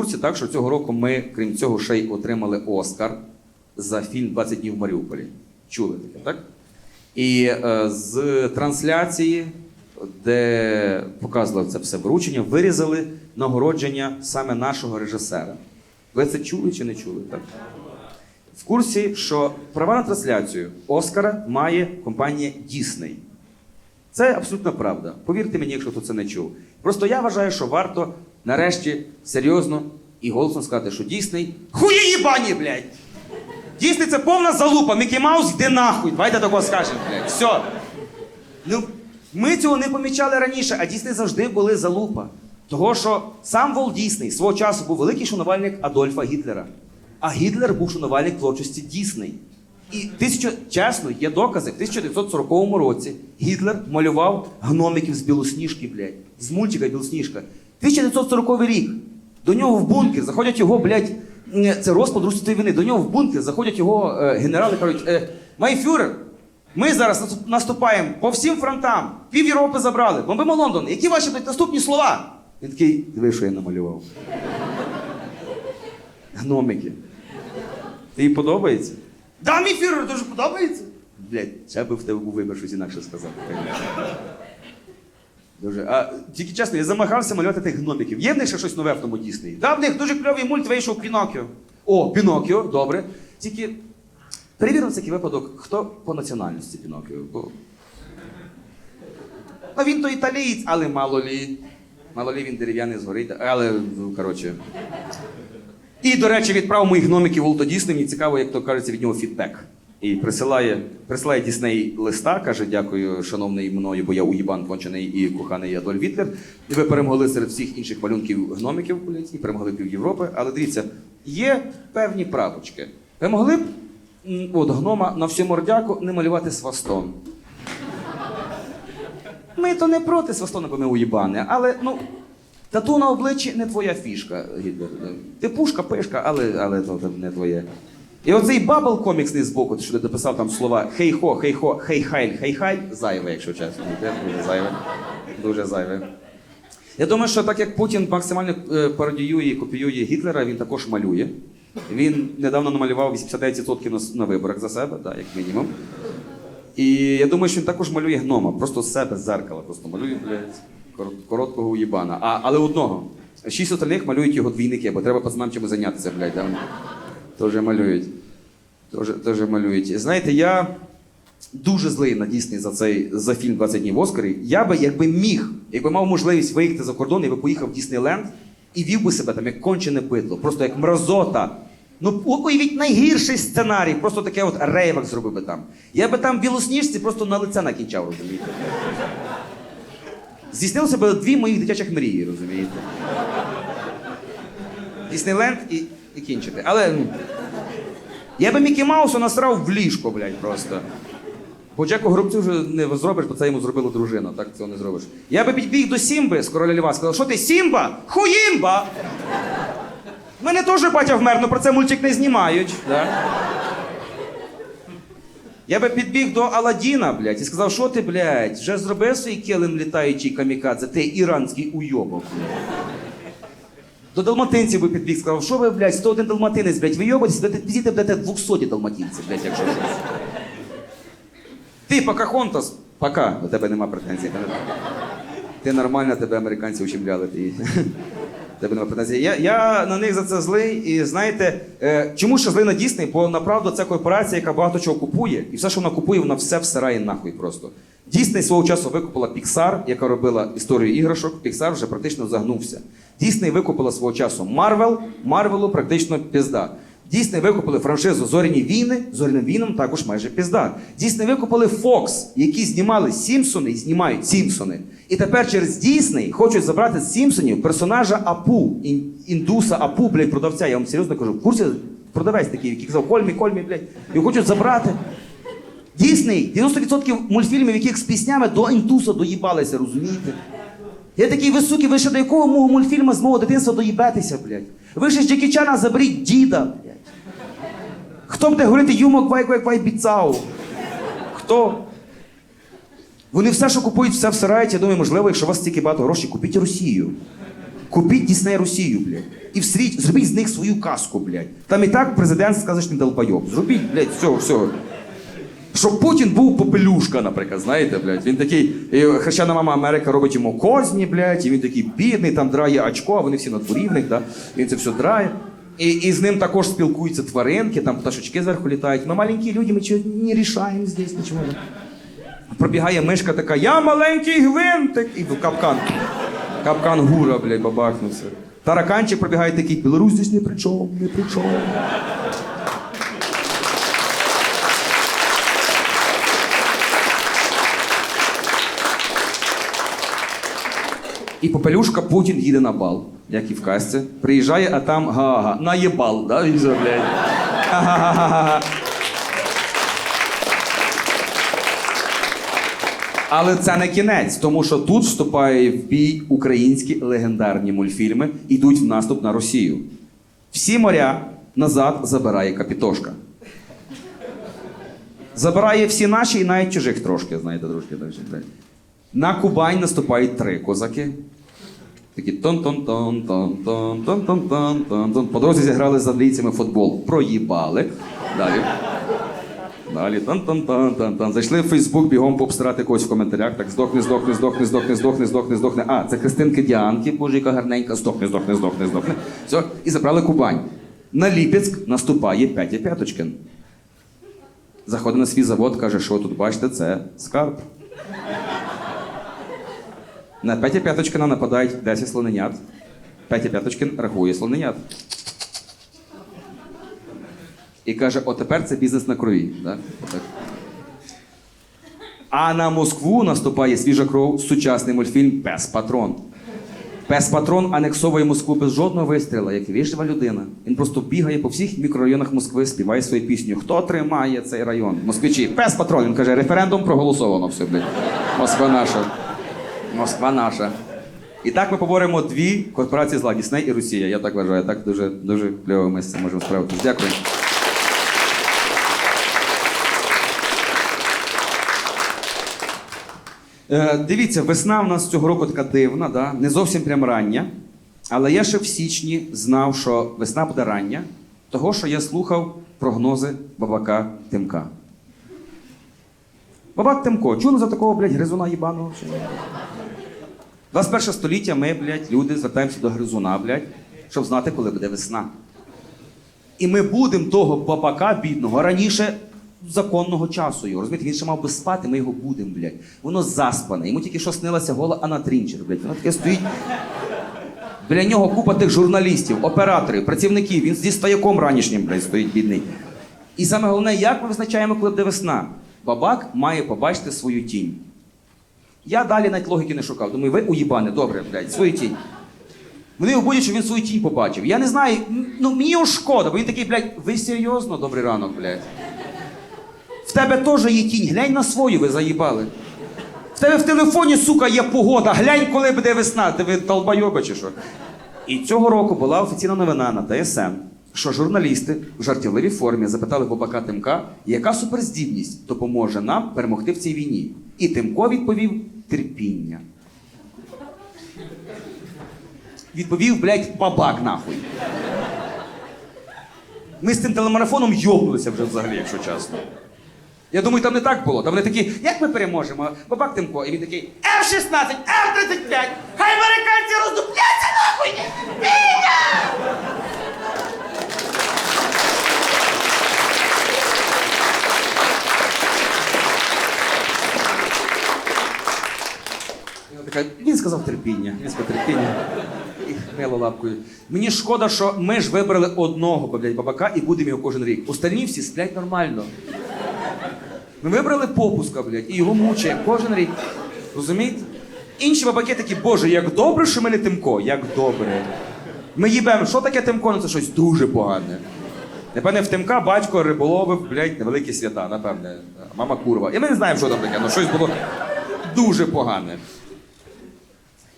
курсі так, що цього року ми, крім цього, ще й отримали Оскар за фільм «20 днів в Маріуполі. Чули таке, так? І е, з трансляції, де показували це все вручення, вирізали нагородження саме нашого режисера. Ви це чули чи не чули? Так? В курсі, що права на трансляцію Оскара має компанія Disney. Це абсолютно правда. Повірте мені, якщо хто це не чув. Просто я вважаю, що варто нарешті серйозно і голосно сказати, що Дійсний хує їбані, блядь! Дійсний це повна залупа. Мікі Маус, йди нахуй. Давайте такого скажемо, блядь. Все. Ну, ми цього не помічали раніше, а Дійсний завжди були залупа. Того, що сам Волт Дійсний свого часу був великий шанувальник Адольфа Гітлера. А Гітлер був шанувальник творчості Дійсний. І тисячу, чесно, є докази. В 1940 році Гітлер малював гномиків з білосніжки, блядь, з мультика Білосніжка. 1940 рік. До нього в бункер заходять його, блядь, це розпад Руської війни. До нього в бункер заходять його е, генерали, кажуть, е, майфюрер, ми зараз наступаємо по всім фронтам, пів Європи забрали, бомбимо Лондон. Які ваші блядь, наступні слова? Він такий, диви, що я намалював. Гномики. Тобі подобається? Да, мій фюрер дуже подобається. Блять, ще би в тебе був вибір щось інакше сказати. Дуже. А тільки чесно, я замагався малювати тих гномиків. Є в них ще щось нове в тому Діснеї? Да, в них дуже кльовий мульт вийшов Пінокіо. О, Пінокіо, добре. Тільки перевіримо на всякий випадок, хто по національності Пінокіо. Бо... Ну, він то італієць, але мало лі. Мало лі він дерев'яний згорить, але, ну, коротше. І, до речі, відправив моїх гномиків Волто Дісней. Мені цікаво, як то кажеться, від нього фідбек. І присилає, присилає Дісней листа, каже: дякую, шановний мною, бо я уїбан кончений і коханий Адольф Гітлер. І ви перемогли серед всіх інших малюнків гномиків і перемогли пів Європи. Але дивіться, є певні правочки. Ви могли б от, гнома на всю мордяку не малювати свастон. Ми то не проти свастона, бо ми уїбани, але ну. Тату на обличчі не твоя фішка, Гітлер. Ти пушка, пишка, але, але то не твоє. І оцей бабл коміксний збоку, що ти дописав там слова хей-хо, хей-хо, хей-хайль, хей-хайль, зайве, якщо чесно. Дуже зайве. Дуже зайве. Я думаю, що так як Путін максимально е, пародіює і копіює Гітлера, він також малює. Він недавно намалював 89% на, виборах за себе, да, як мінімум. І я думаю, що він також малює гнома, просто себе з зеркала, просто малює, блядь, короткого уїбана. А, але одного. Шість остальних малюють його двійники, бо треба пацанам чимось зайнятися, блядь. Да? Теж малюють. Теж, малюють. Знаєте, я дуже злий на Дійсний за цей за фільм 20 днів Оскарі. Я би, якби міг, якби мав можливість виїхати за кордон, я би поїхав в Діснейленд і вів би себе там як кончене бидло, просто як мразота. Ну, уявіть найгірший сценарій, просто таке от рейвак зробив би там. Я би там білосніжці просто на лице накінчав, розумієте? Здійснилося б дві моїх дитячих мрії, розумієте? Діснейленд і, і кінчити. Але ну, я би Мікі Маусу насрав в ліжко, блядь, просто. Бо Джеку Горобцю вже не зробиш, бо це йому зробила дружина, так цього не зробиш. Я би підбіг до Сімби з короля Льва, сказав, що ти Сімба? Хуїмба! В мене теж батя вмер, але про це мультик не знімають. Да? Я би підбіг до Аладдіна, блядь, і сказав, що ти, блядь, вже зробив свій килим літаючий камікадзе, ти іранський уйобок. До далматинців би підбіг, сказав, що ви, блядь, 101 далматинець, блядь, ви йобаєтесь, пізніте будете 200 далматинців, блядь, якщо щось. Ти Покахонтас, пока, до тебе нема претензій. Ти нормально, тебе американці ущемляли. Тебе нема претензії. Я, я на них за це злий. І знаєте, е, чому ще злий на Дісней? Бо направду це корпорація, яка багато чого купує, і все, що вона купує, вона все всирає нахуй просто. Дісней свого часу викупила Pixar, яка робила історію іграшок. Pixar вже практично загнувся. Дісней викупила свого часу Марвел, Марвелу практично пізда. Дійсно викупили франшизу Зоряні війни, зоряним війнам також майже пізда. Дійсно викупили Fox, які знімали Сімпсони і знімають Сімпсони. І тепер через Дійсний хочуть забрати з Сімпсонів персонажа Апу, ін- індуса Апу, блядь, продавця. Я вам серйозно кажу, в курсі продавець такий, який казав, кольмі, кольмі, блядь. Його хочуть забрати. Дійсний, 90% мультфільмів, яких з піснями до індуса доїбалися, розумієте? Я такий високий, ви ще до якого мого мультфільму з мого дитинства доїбетеся, блядь? Ви ще з Джекі Чана заберіть діда. Хто буде говорити юмок вай вай вай біцау? Хто? Вони все, що купують, все всирають. Я думаю, можливо, якщо у вас стільки багато грошей, купіть Росію. Купіть Дісней Росію, блядь. І всріть, зробіть з них свою казку, блядь. Там і так президент сказочний долбойоб. Зробіть, блядь, все, все. Щоб Путін був попелюшка, наприклад, знаєте, блядь. Він такий, і хрещена мама Америка робить йому козні, блядь, і він такий бідний, там драє очко, а вони всі на дворі в да? Він це все драє. І, і з ним також спілкуються тваринки, там пташечки зверху літають. Ми маленькі люди, ми чого не рішаємо здесь нічого. Пробігає мишка така, я маленький гвинтик, і капкан. Капкан гура, блядь, бабахнувся. Тараканчик пробігає такий, Білорусь здесь не при чому, не при чому. І попелюшка Путін їде на бал, як і в казці. Приїжджає, а там га-га, наєбал, да, він же. Але це не кінець, тому що тут вступає в бій українські легендарні мультфільми, ідуть в наступ на Росію. Всі моря назад забирає Капітошка. Забирає всі наші і навіть чужих трошки, знаєте, трошки. На Кубань наступають три козаки. Такі тон тон тон тон тон тон тон тон тон тон По дорозі зіграли з англійцями футбол. Проїбали. Далі. Далі тон Зайшли в Фейсбук, бігом пообсирати когось в коментарях. Так здохне, здохне, здохне, здохне, здохне, здохне, здохне. А, це Христинки Діанки, боже, яка гарненька, здохне, здохне, здохне, здохне. Все, і забрали Кубань. На Ліпецьк наступає Петя П'яточкин. Заходить на свій завод, каже, що тут бачите, це скарб. На Петя П'яточкина нападають 10 слоненят. Петя П'яточкин рахує слоненят. І каже: от тепер це бізнес на крові. Да? Отак. А на Москву наступає свіжа кров, сучасний мультфільм Пес Патрон. Пес Патрон анексовує Москву без жодного вистріла, як вічлива людина. Він просто бігає по всіх мікрорайонах Москви, співає свою пісню. Хто тримає цей район? Москвичі, пес Патрон. Він каже, референдум проголосовано все, блядь. Москва наша. Москва наша. І так ми поборемо дві корпорації зла Дісней і Росія. Я так вважаю. Так дуже дуже кльово ми з цим можемо справитися. Дякую. Е, дивіться, весна в нас цього року така дивна, да? не зовсім прям рання. Але я ще в січні знав, що весна буде рання, того, що я слухав прогнози бабака Тимка. Бабак Тимко, чули за такого, блядь, гризуна їбаного? Чи ні? 21 століття ми, блядь, люди звертаємося до гризуна, блядь, щоб знати, коли буде весна. І ми будемо того бабака бідного раніше законного часу його. Розумієте, він ще мав би спати, ми його будемо, блядь. Воно заспане. Йому тільки що снилася гола Анна Трінчер, блядь. Воно таке стоїть. Біля нього купа тих журналістів, операторів, працівників. Він зі стояком ранішнім, блядь, стоїть бідний. І саме головне, як ми визначаємо, коли буде весна? Бабак має побачити свою тінь. Я далі навіть логіки не шукав. Думаю, ви уїбане, добре, блядь, свою тінь. Вони його будуть, щоб він свою тінь побачив. Я не знаю, ну мені його шкода, бо він такий, блядь, ви серйозно, добрий ранок, блядь. В тебе теж є тінь, глянь на свою, ви заїбали. В тебе в телефоні, сука, є погода. Глянь, коли буде весна. Ти ви долбойоби чи що? І цього року була офіційна новина на ТСН, що журналісти в жартівливій формі запитали Бабака Тимка, яка суперздібність допоможе нам перемогти в цій війні. І Тимко відповів терпіння. Відповів, блядь, бабак нахуй. Ми з тим телемарафоном йобнулися вже взагалі, якщо чесно. Я думаю, там не так було. Там вони такі, як ми переможемо? Бабак Тимко. І він такий F-16, F-35, хай американці роздупляться нахуй! Така, Він сказав терпіння. Він сказав терпіння. І хмело лапкою. Мені шкода, що ми ж вибрали одного блядь, бабака і будемо його кожен рік. Остальні всі сплять нормально. Ми вибрали попуска, блядь, і його мучаємо кожен рік. Розумієте? Інші бабаки такі, боже, як добре, що ми не Тимко, як добре. Ми їбемо, що таке Тимко? Ну це щось дуже погане. Напевне, в Тимка батько риболовив, блядь, на великі свята, напевне. Мама курва. І ми не знаємо, що там таке, але щось було дуже погане.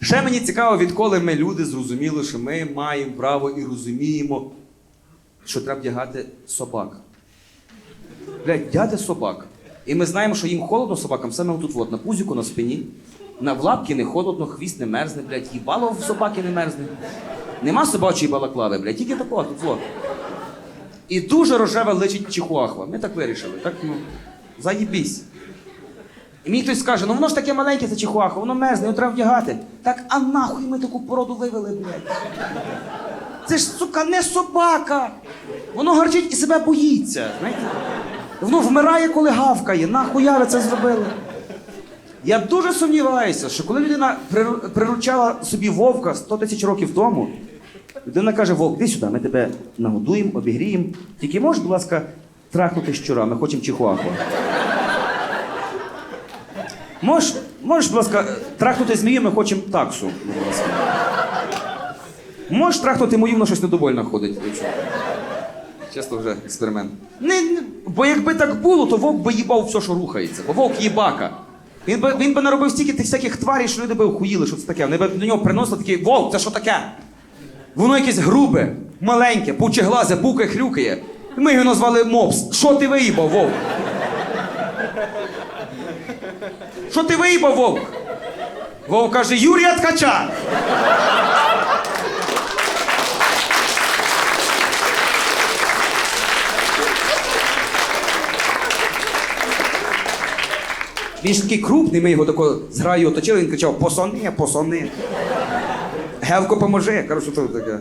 Ще мені цікаво, відколи ми люди зрозуміли, що ми маємо право і розуміємо, що треба вдягати собак. Блядь, дяти собак. І ми знаємо, що їм холодно собакам саме отут, от, на пузіку, на спині. На лапки не холодно, хвіст не мерзне, блядь, їбало в собаки не мерзне. Нема собачої балаклави, блядь, тільки такого, тут вот. І дуже рожеве личить чихуахва. Ми так вирішили. Так, ну, заїбісь. І мені хтось скаже, ну воно ж таке маленьке, це чихуахва, воно мерзне, його треба вдягати. Так а нахуй ми таку породу вивели, блядь? Це ж, сука, не собака. Воно гарчить і себе боїться. Знаєте? Воно вмирає, коли гавкає. Нахуя ви це зробили? Я дуже сумніваюся, що коли людина приручала собі вовка 100 тисяч років тому, людина каже: Вовк, іди сюди, ми тебе нагодуємо, обігріємо. Тільки можеш, будь ласка, трахнути щура, ми хочемо чихуахуа. Можеш, можеш, будь ласка, трахнути змію, ми хочемо таксу. Будь ласка. Можеш трахнути мою, воно щось недовольно ходить. Чесно вже експеримент. Не, не, бо якби так було, то вовк би їбав все, що рухається. Бо вовк їбака. Він би, він би наробив стільки тих всяких тварів, що люди би охуїли, що це таке. Вони б до нього приносили такий вовк, це що таке? Воно якесь грубе, маленьке, пучеглазе, пукає, хрюкає. Ми його назвали мопс. Що ти виїбав, вовк? Що ти виїбав, вовк? Вовк каже, Юрія Ткача. Він ж такий крупний, ми його тако з граю оточили, він кричав: посони, посони. Гевко, поможи. Коротше, що таке.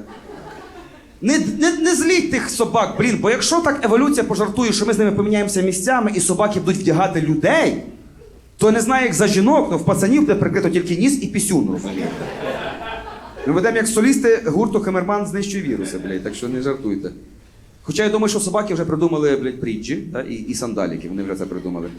Не, не, не зліть тих собак, блін, бо якщо так еволюція пожартує, що ми з ними поміняємося місцями і собаки будуть вдягати людей, то не знаю, як за жінок, але в пацанів буде прикрито тільки ніс і пісюн, розумієте? Ми ведемо як солісти гурту Хемерман знищує віруси, блядь, так що не жартуйте. Хоча я думаю, що собаки вже придумали, блядь, притчі та, і, і сандаліки, вони вже це придумали.